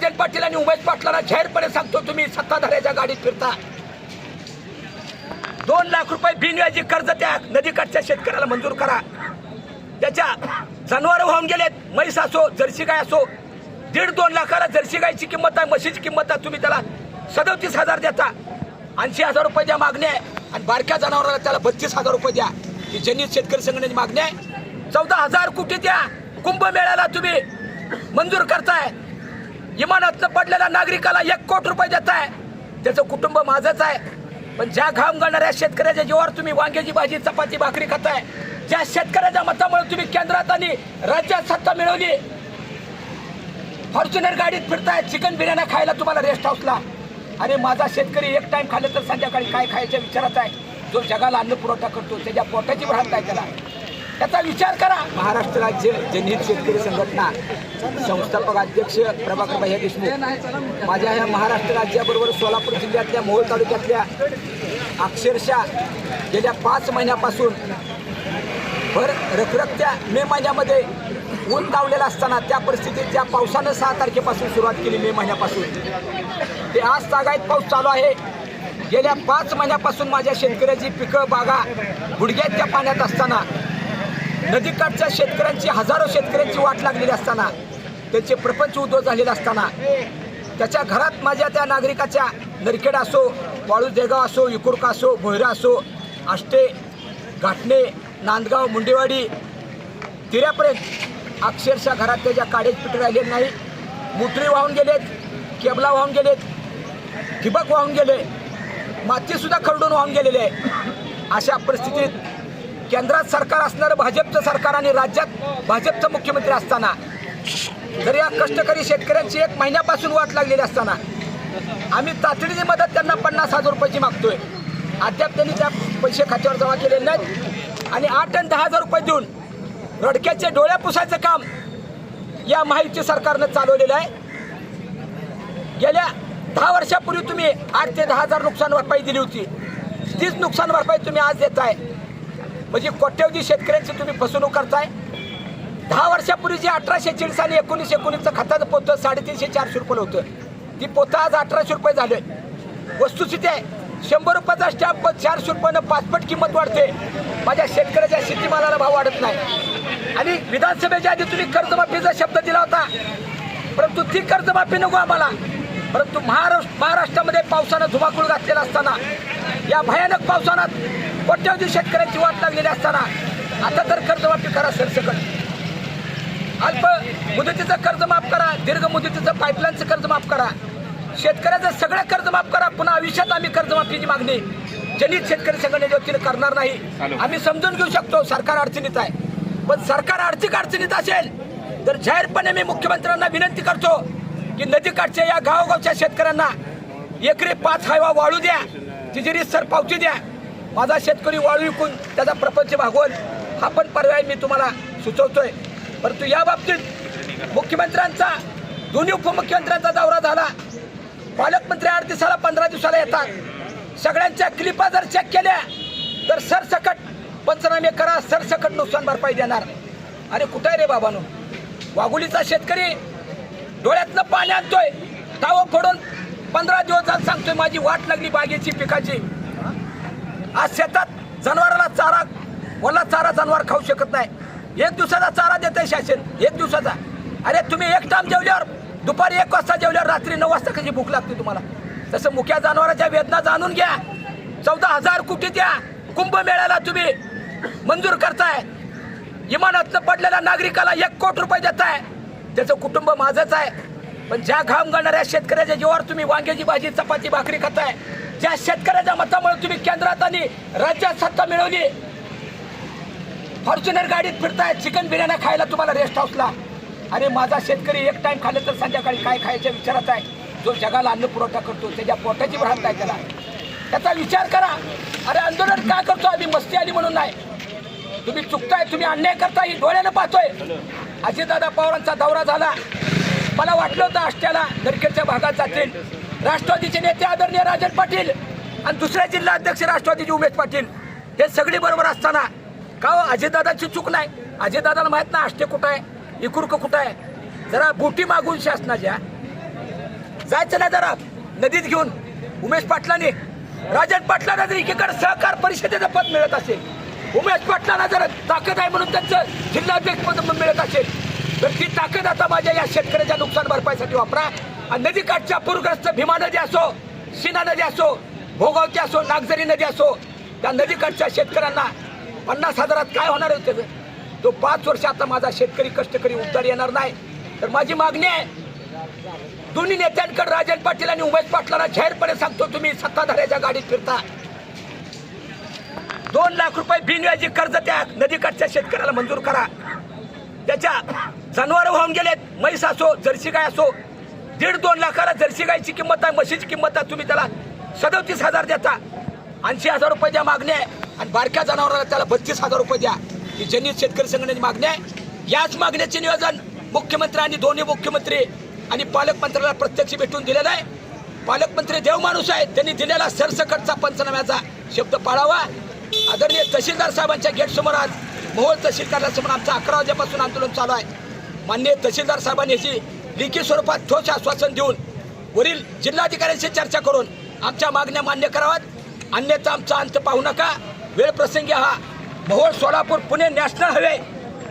राजन पाटील आणि उमेश पाटलांना जाहीरपणे सांगतो तुम्ही सत्ताधाऱ्याच्या गाडीत फिरता. दोन लाख रुपये बिनव्याजी कर्ज त्या नदीकाठच्या शेतकऱ्याला मंजूर करा. त्याच्या जनावर वाहून गेलेत म्हैस असो जर्सी गाय असो दीड दोन लाखाला जर्सी गायची किंमत आहे म्हशीची किंमत आहे तुम्ही त्याला सदतीस हजार देता. ऐंशी हजार रुपये द्या मागणी आहे आणि बारक्या जनावराला त्याला बत्तीस हजार रुपये द्या. ही जनित शेतकरी संघटनेची मागणी आहे. चौदा हजार कोटी द्या. कुंभमेळ्याला तुम्ही मंजूर करताय. इमानातनं पडलेल्या नागरिकाला एक कोटी रुपये देत आहे. त्याचं कुटुंब माझंच आहे. पण ज्या घाम गळणाऱ्या शेतकऱ्याच्या जीवावर तुम्ही वांग्याची भाजी चपाती भाकरी खाताय. ज्या शेतकऱ्याच्या मतामुळे तुम्ही केंद्रात आणि राज्यात सत्ता मिळवली. फॉर्च्युनर गाडीत फिरताय चिकन बिर्याणी खायला तुम्हाला रेस्ट हाऊसला अरे माझा शेतकरी एक टाइम खाल्लं तर संध्याकाळी काय खायच्या विचारात आहे? जो जगाला अन्न पुरवठा करतो त्याच्या पोटाची भ्रांत आहे त्याला. त्याचा विचार करा. महाराष्ट्र राज्य जनहित शेतकरी संघटना संस्थापक अध्यक्ष प्रभाकर भैया देशमुख. माझ्या ह्या महाराष्ट्र राज्याबरोबर सोलापूर जिल्ह्यातल्या मोहोळ तालुक्यातल्या अक्षरशः गेल्या पाच महिन्यापासून भर रखरखत्या मे महिन्यामध्ये ऊन लावलेला असताना त्या परिस्थितीत त्या पावसानं सहा तारखेपासून सुरुवात केली मे महिन्यापासून. ते आज तागायत पाऊस चालू आहे. गेल्या पाच महिन्यापासून माझ्या शेतकऱ्याची पिकं बागा गुडघ्यात त्या पाण्यात असताना नदीकाठच्या शेतकऱ्यांची हजारो शेतकऱ्यांची वाट लागलेली असताना त्यांचे प्रपंच उद्धव झालेले असताना त्याच्या घरात माझ्या त्या नागरिकाच्या नरखेड असो वाळू देगाव असो इकुरका असो भोयरा असो आष्टे घाटणे नांदगाव मुंडेवाडी तिऱ्यापर्यंत अक्षरशः घरात त्याच्या काडेज पिठ राहिले नाही मुटरी वाहून गेलेत केबला वाहून गेलेत ठिबक वाहून गेले मातीसुद्धा खरडून वाहून गेलेले आहे. अशा परिस्थितीत केंद्रात सरकार असणारं भाजपचं सरकार आणि राज्यात भाजपचं मुख्यमंत्री असताना. जर या कष्टकरी शेतकऱ्यांची एक महिन्यापासून वाट लागलेली असताना आम्ही तातडीची मदत त्यांना पन्नास हजार रुपयाची मागतोय. अद्याप त्यांनी त्या पैसे खात्यावर जमा केलेले नाहीत. आणि आठ आणि दहा हजार रुपये देऊन रडक्याचे डोळ्या पुसायचं काम या माहिती सरकारनं चालवलेलं आहे. गेल्या दहा वर्षापूर्वी तुम्ही आठ ते दहा हजार नुकसान भरपाई दिली होती. तीच नुकसान भरपाई तुम्ही आज देत आहे म्हणजे कोट्यवधी शेतकऱ्यांची तुम्ही फसवणूक करताय. दहा वर्षापूर्वी जे अठराशे चाळीस आणि एकोणीसशे एकोणीसचं खताचं पोतं साडेतीनशे चारशे रुपये होतं ती पोतं आज अठराशे रुपये झालं वस्तुस्थिती आहे. शंभर रुपयाचा स्टॅम्प चारशे रुपयानं पाचपट किंमत वाढते. माझ्या शेतकऱ्याच्या शेतीमालाला भाव वाढत नाही. आणि विधानसभेच्या आधी तुम्ही कर्जमाफीचा शब्द दिला होता. परंतु ती कर्जमाफी नको आम्हाला. परंतु महाराष्ट्र महाराष्ट्रामध्ये पावसानं धुमाकूळ घातलेला असताना या भयानक पावसानं कोट्यवधी शेतकऱ्यांची वाट लागलेली असताना आता तर कर्जमाफी करा सरसकट. अल्प मुदतीचं कर्ज माफ करा दीर्घ मुदतीचं पाईपलाईनचं कर्ज माफ करा. शेतकऱ्याचं सगळं कर्ज माफ करा पुन्हा आयुष्यात आम्ही कर्जमाफीची मागणी जनित शेतकरी संघटनेच्या वतीने करणार नाही. आम्ही समजून घेऊ शकतो सरकार अडचणीत आहे. पण सरकार आर्थिक अडचणीत असेल तर जाहीरपणे मी मुख्यमंत्र्यांना विनंती करतो की नदीकाठच्या या गावगावच्या शेतकऱ्यांना एकरी पाच हायवा वाळू द्या तिजोरी सर पावती द्या. माझा शेतकरी वाळू विकून त्याचा प्रपंच भागवल हा पण पर्याय मी तुम्हाला सुचवतोय. परंतु या बाबतीत मुख्यमंत्र्यांचा दोन्ही उपमुख्यमंत्र्यांचा दौरा झाला. पालकमंत्री आठ दिवसाला पंधरा दिवसाला येतात. सगळ्यांच्या क्लिपा जर चेक केल्या तर सरसकट पंचनामे करा सरसकट नुकसान भरपाई देणार. अरे कुठं आहे रे बाबानो? वाघुलीचा शेतकरी डोळ्यातनं पाणी आणतोय. तावं फोडून पंधरा दिवस सांगतोय माझी वाट लागली बागेची पिकाची. आज शेतात जनावराला चारा ओला चारा जनावर खाऊ शकत नाही. एक दिवसाचा चारा देते शासन एक दिवसाचा. अरे तुम्ही एक टाम जेवल्यावर दुपारी एक वाजता जेवल्यावर रात्री नऊ वाजता कशी भूक लागते तुम्हाला? तसं मुख्या जनावरांच्या वेदना जाणून घ्या. चौदा हजार कोटी द्या. कुंभमेळ्याला तुम्ही मंजूर करताय. इमानातनं पडलेल्या नागरिकाला एक कोटी रुपये देताय. त्याचं कुटुंब माझंच आहे. पण ज्या घाम गळणाऱ्या शेतकऱ्याच्या जीवावर तुम्ही वांग्याची भाजी चपाती भाकरी खाताय. ज्या शेतकऱ्याच्या मतामुळे तुम्ही केंद्रात आणि राज्यात सत्ता मिळवली. फॉर्च्युनर गाडीत फिरताय चिकन बिर्याणी खायला तुम्हाला रेस्ट हाऊसला अरे माझा शेतकरी एक टाइम खाल्लं तर संध्याकाळी काय खायच्या विचारात आहे? जो जगाला अन्न पुरवठा करतो त्याच्या पोटाची भ्रांत आहे त्याला. त्याचा विचार करा. अरे आंदोलन काय करतो आम्ही? मस्ती आली म्हणून नाही. तुम्ही चुकताय तुम्ही अन्याय करताय डोळ्यानं पाहतोय. अजितदादा पवारांचा दौरा झाला. मला वाटलं होतं आष्ट्याला नरखेडच्या भागात जातील. राष्ट्रवादीचे नेते आदरणीय राजन पाटील आणि दुसऱ्या जिल्हा अध्यक्ष राष्ट्रवादीचे उमेश पाटील हे सगळी बरोबर असताना का हो अजितदादाची चूक नाही? अजितदादाला माहीत ना आष्टे कुठं आहे इकुर्क कुठं आहे? जरा बोटी मागून शासनाच्या जायचं नाही जरा. नदीत घेऊन उमेश पाटलांनी राजन पाटलांना जर एकीकडे सहकार परिषदेचं पद मिळत असेल उमेश पाटलांना जर ताकद आहे म्हणून त्यांचं जिल्हाध्यक्ष पद मिळत असेल तर ती ताकद आता माझ्या या शेतकऱ्याच्या नुकसान भरपाईसाठी वापरा. आणि नदीकाठच्या पूरग्रस्त भीमा नदी असो सीना नदी असो भोगावती असो नागझरी नदी असो त्या नदीकाठच्या शेतकऱ्यांना पन्नास हजारात काय होणार होतं तो पाच वर्ष आता माझा शेतकरी कष्टकरी उद्धार येणार नाही. तर माझी मागणी आहे दोन्ही नेत्यांकडे राजन पाटील आणि उमेश पाटलांना जाहीरपणे सांगतो तुम्ही सत्ताधाऱ्याच्या गाडीत फिरता. दोन लाख रुपये बिनव्याजी कर्ज त्या नदीकाठच्या शेतकऱ्याला मंजूर करा. त्याच्या जनावर वाहून गेलेत. म्हैस असो जर्सी गाय असो दीड दोन लाखाला जर्सी गायची किंमत आहे म्हशीची किंमत आहे तुम्ही त्याला सदोतीस हजार देता. ऐंशी हजार रुपये द्या मागणी आहे आणि बारक्या जनावराला त्याला बत्तीस हजार रुपये द्या. ही जनित शेतकरी संघटनेची मागणी आहे. याच मागण्याचे नियोजन मुख्यमंत्री आणि दोन्ही मुख्यमंत्री आणि पालकमंत्र्याला प्रत्यक्ष भेटून दिलेलं आहे. पालकमंत्री देव माणूस आहेत त्यांनी दिलेला सरसकटचा पंचनाम्याचा शब्द पाळावा. आदरणीय तहसीलदार साहेबांच्या गेटसमोर आज मोहोळ तहसील कार्यालयासमोर आमचं अकरा वाजेपासून आंदोलन चालू आहे. मान्य तहसीलदार साहेबांनी याची लेखी स्वरूपात ठोस आश्वासन देऊन वरील जिल्हाधिकाऱ्यांशी चर्चा करून आमच्या मागण्या मान्य कराव्यात. अन्यथा आमचा अंत पाहू नका. वेळ प्रसंगी हा मोहोळ सोलापूर पुणे नॅशनल हायवे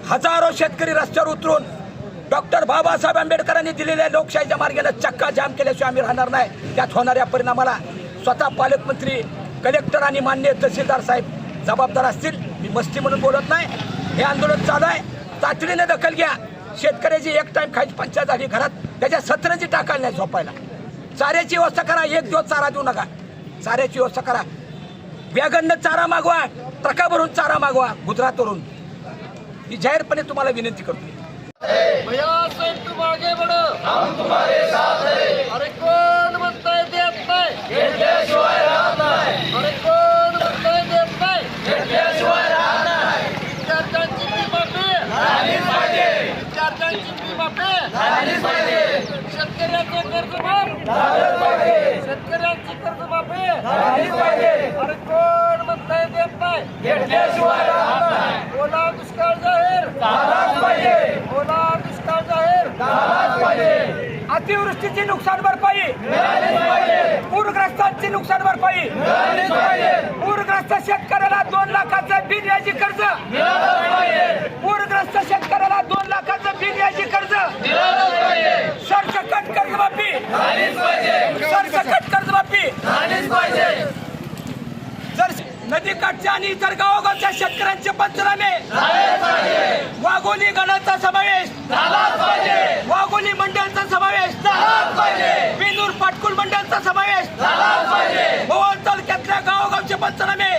हजारो शेतकरी रस्त्यावर उतरून डॉक्टर बाबासाहेब आंबेडकरांनी दिलेल्या लोकशाहीच्या मार्गाला चक्का जाम केल्याशिवाय आम्ही राहणार नाही. त्यात होणाऱ्या परिणामाला स्वतः पालकमंत्री कलेक्टर आणि मान्य तहसीलदार साहेब जबाबदार असतील. मी मस्ती म्हणून बोलत नाही. हे आंदोलन चालू आहे. तातडीने दखल घ्या. शेतकऱ्याची एक टाइम खायची पंचायत झाली घरात. त्याच्या सतरंजी टाकायला नाही झोपायला. चाऱ्याची व्यवस्था करा. एक दिवस चारा देऊ नका. चाऱ्याची व्यवस्था करा. वॅगननं चारा मागवा. ट्रका भरून चारा मागवा. गुजरातवरून. ही जाहीरपणे तुम्हाला विनंती करतो भैया साहेब तुम आगे बढ़ो हम तुम्हारे साथ हैं अरे कौन म्हणताय देत नाही अरे कौन म्हणताय देत नाही विद्यार्थ्यांची फी माफी विद्यार्थ्यांची फी माफी शेतकऱ्याचे कर्ज माफ शेतकऱ्यांची कर्ज माफी अरे कोण म्हणताय देत नाही ओला दुष्काळ जाहीर ओला दुष्काळ जाहीर अतिवृष्टीची नुकसान भरपाई. पूरग्रस्तांची नुकसान भरपाई पूरग्रस्त शेतकऱ्याला दोन लाखाचं बिनव्याजी कर्ज पूरग्रस्त शेतकऱ्याला दोन लाखाचं बिनव्याजी कर्ज सरसकट कर्जमाफी सरसकट कर्जमाफी जर नदीकाठच्या आणि इतर गावोगावच्या शेतकऱ्यांचे पंचनामे. वाघोली गणाचा समावेश. वाघोली मंडळचा समावेश. बिनूर पाटकुल मंडळचा समावेश. मोहोळ तालुक्यातल्या गावोगावचे पंचनामे.